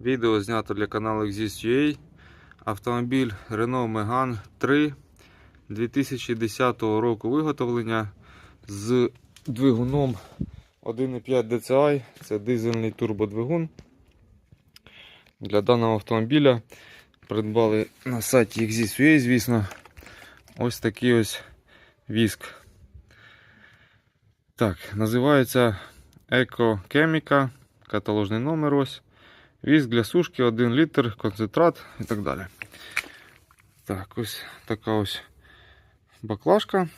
Відео знято для каналу Exist.ua. Автомобіль Renault Megane 3 2010 року виготовлення з двигуном 1.5 DCI. Це дизельний турбодвигун. Для даного автомобіля придбали на сайті Exist.ua, звісно, ось такий ось віск. Так, називається Eco Chemica, каталожний номер ось. Віск для сушки 1 літр, концентрат і так далі. Так, ось така ось баклажка.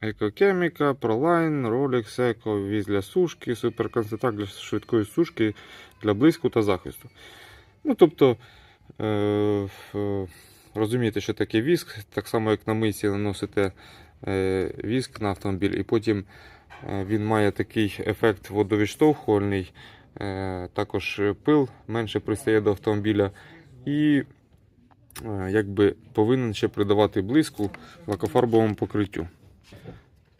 Екокеміка, Proline, Rolex Eco, віз для сушки, суперконцентрат для швидкої сушки для блиску та захисту. Ну, тобто, е, розумієте, що таке віск, так само, як на мийці наносите е, віск на автомобіль, і потім е, він має такий ефект водовідштовхувальний. Е, також пил менше пристає до автомобіля і е, якби повинен ще придавати блиску лакофарбовому покриттю.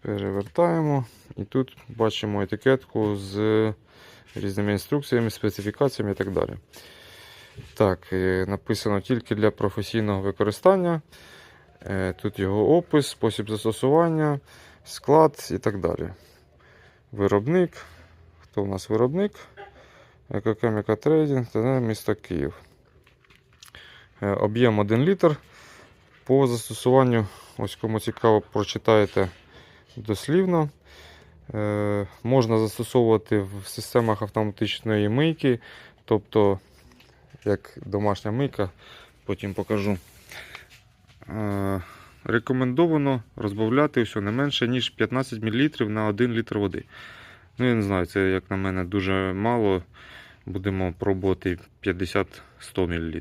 Перевертаємо і тут бачимо етикетку з різними інструкціями, специфікаціями і так далі. Так, е, написано тільки для професійного використання. Е, Тут його опис, спосіб застосування, склад і так далі. Виробник. Хто у нас виробник? Екокеміка та місто Київ. Е, Об'єм 1 літр. По застосуванню, ось кому цікаво, прочитаєте дослівно. Е, Можна застосовувати в системах автоматичної мийки, тобто, як домашня мийка, потім покажу. Е, Рекомендовано розбавляти все не менше, ніж 15 мл на 1 літр води. Ну, я не знаю, це, як на мене, дуже мало. Будемо пробувати 50-100 мл.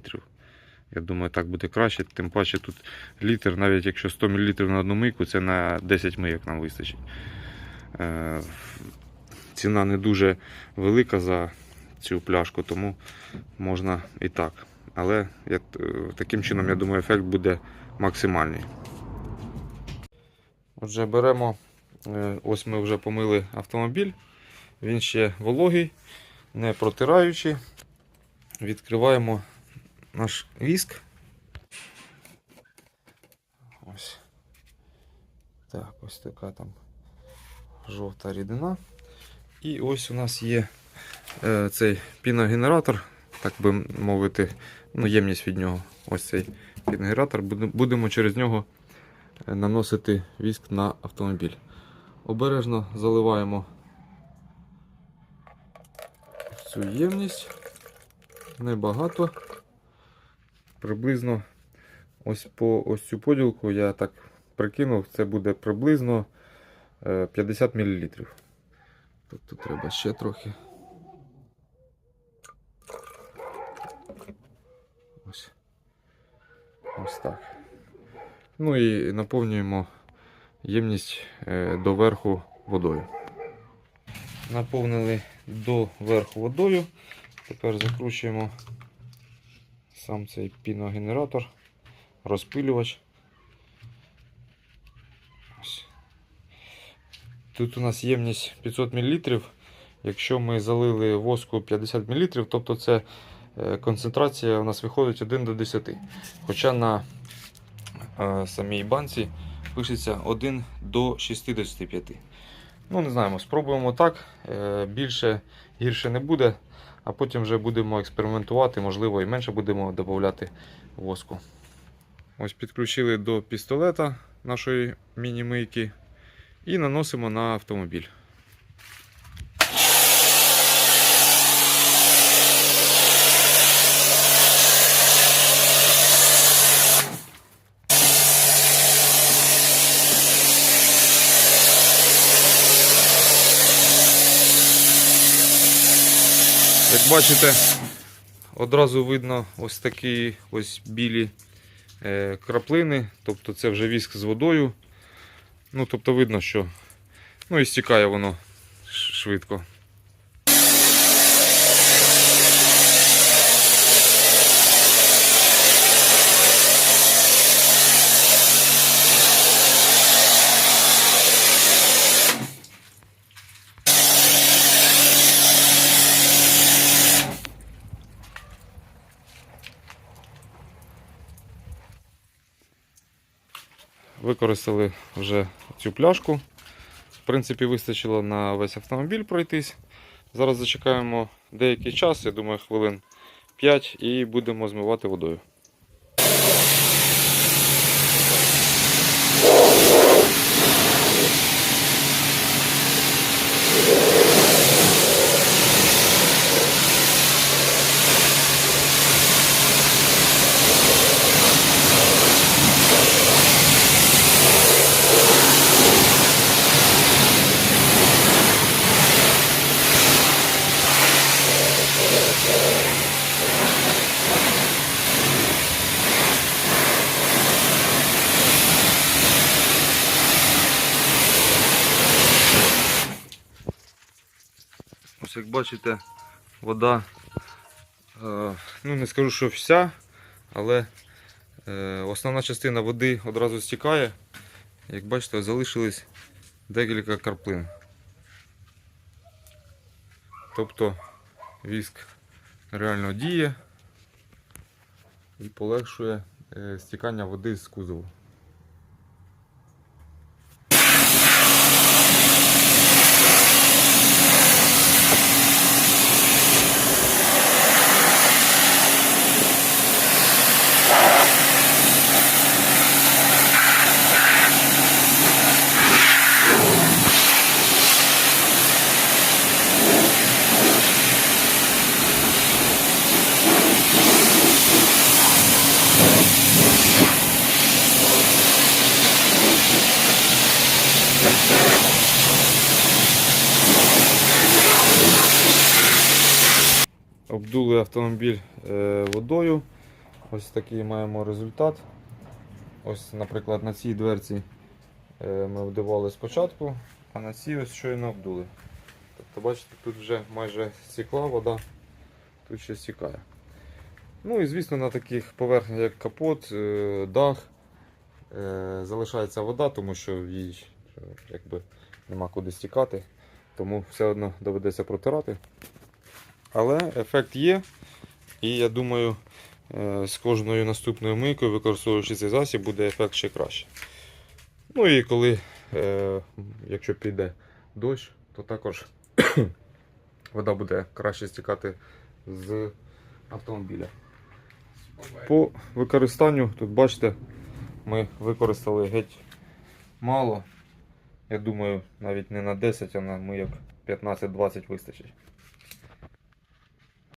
Я думаю, так буде краще. Тим паче тут літр, навіть якщо 100 мл на одну мийку, це на 10 мийок нам вистачить. Е, Ціна не дуже велика за цю пляшку, тому можна і так. Але як, е, таким чином, я думаю, ефект буде максимальний. Отже, беремо, ось ми вже помили автомобіль, він ще вологий, не протираючи. Відкриваємо наш віск. Ось. Так, ось така там жовта рідина. І ось у нас є е, цей піногенератор, так би мовити, ну, ємність від нього. Ось цей піногенератор. Будемо через нього е, наносити віск на автомобіль. Обережно заливаємо в цю ємність. Небагато. Приблизно ось по ось цю поділку я так прикинув, це буде приблизно е, 50 мл. Тобто треба ще трохи. Ось. Ось так. Ну і наповнюємо ємність е, до верху водою. Наповнили до верху водою. Тепер закручуємо сам цей піногенератор, розпилювач. Тут у нас ємність 500 мл. Якщо ми залили воску 50 мл, тобто це е, концентрація у нас виходить 1 до 10. Хоча на е, самій банці пишеться 1 до 65. Ну, не знаємо, спробуємо так. Е, Більше гірше не буде, а потім вже будемо експериментувати, можливо, і менше будемо додати воску. Ось підключили до пістолета нашої міні-мийки і наносимо на автомобіль. Бачите, одразу видно ось такі ось білі е, краплини, тобто це вже віск з водою. Ну, тобто видно, що ну і стікає воно швидко. Використали вже цю пляшку. В принципі, вистачило на весь автомобіль пройтись. Зараз зачекаємо деякий час, я думаю, хвилин 5 і будемо змивати водою. Ось як бачите, вода, е, ну не скажу, що вся, але е, основна частина води одразу стікає. Як бачите, залишились декілька карплин. Тобто віск реально діє і полегшує е, стікання води з кузову. Обдули автомобіль е, водою. Ось такий маємо результат. Ось, наприклад, на цій дверці е, ми вдивали спочатку, а на цій ось щойно обдули. Тобто, бачите, тут вже майже стекла вода, тут ще стікає. Ну і звісно на таких поверхнях, як капот, е, дах, залишається вода, тому що їй якби, нема куди стікати, тому все одно доведеться протирати. Але ефект є. І я думаю, е, з кожною наступною мийкою, використовуючи цей засіб, буде ефект ще краще. Ну і коли, е, якщо піде дощ, то також вода буде краще стікати з автомобіля. По використанню, тут бачите, ми використали геть мало. Я думаю, навіть не на 10, а на мийок 15-20 вистачить.